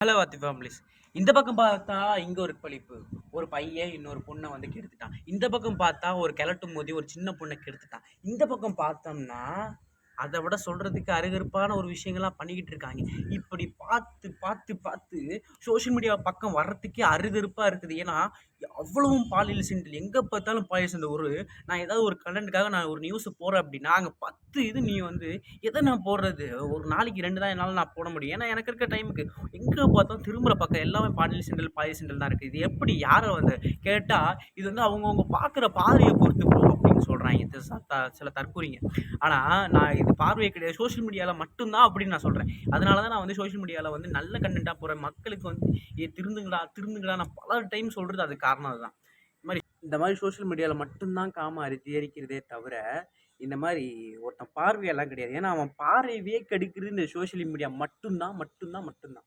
Hello வாத்தி families இந்த பக்கம் பார்த்தா இங்கே ஒரு பழிப்பு. ஒரு பையன் இன்னொரு பொண்ணை வந்து கெடுத்துட்டான். இந்த பக்கம் பார்த்தா ஒரு கிழட்டும் மோதி ஒரு சின்ன பொண்ணை கெடுத்துட்டான். இந்த பக்கம் பார்த்தோம்னா அதை விட சொல்கிறதுக்கு அருகருப்பான ஒரு விஷயங்கள்லாம் பண்ணிக்கிட்டு இருக்காங்க. இப்படி பார்த்து பார்த்து பார்த்து சோஷியல் மீடியா பக்கம் வர்றதுக்கே அருகருப்பாக இருக்குது. ஏன்னா அவ்வளவும் பாலியல் சிண்டல். எங்கே பார்த்தாலும் பாலியல் சிண்டல். ஒரு நான் ஏதாவது ஒரு கண்டென்ட்டுக்காக நான் ஒரு நியூஸ் போடுறேன் அப்படின்னா அங்கே பத்து இது நீ வந்து எதை நான் போடுறது? ஒரு நாளைக்கு ரெண்டு தான் என்னால் நான் போட முடியும். ஏன்னா எனக்கு இருக்க டைமுக்கு எங்கே பார்த்தாலும் திரும்புகிற பக்கம் எல்லாமே பாலியல் சிண்டல் பாலியல் சிண்டல் தான் இருக்குது. இது எப்படி யாரை வந்து கேட்டால் இது வந்து அவங்கவுங்க பார்க்குற பார்வையை பொறுத்து bro அப்படின்னு சொல்கிறாங்க இது ச- த- சில தற்கூறிங்க. ஆனால் நான் இது பார்வையே கிடையாது. சோஷியல் மீடியாவில் மட்டும்தான் அப்படின்னு நான் சொல்கிறேன் அதனால தான் நான் வந்து சோஷியல் மீடியாவில் வந்து நல்ல கண்டென்ட்டாக போகிறேன் மக்களுக்கு வந்து ஏ திருந்துங்கடா திருந்துங்கடா நான் பல டைம் சொல்கிறது அது காரணம் அதுதான். இந்த மாதிரி இந்த மாதிரி சோஷியல் மீடியாவில் மட்டும்தான் காம தியரிக்கிறதே தவிர இந்த மாதிரி ஒருத்தன் பார்வையெல்லாம் கிடையாது. ஏன்னா அவன் பார்வையே கெடுக்கிறது இந்த சோஷியல் மீடியா மட்டும்தான் மட்டும்தான் மட்டும்தான்.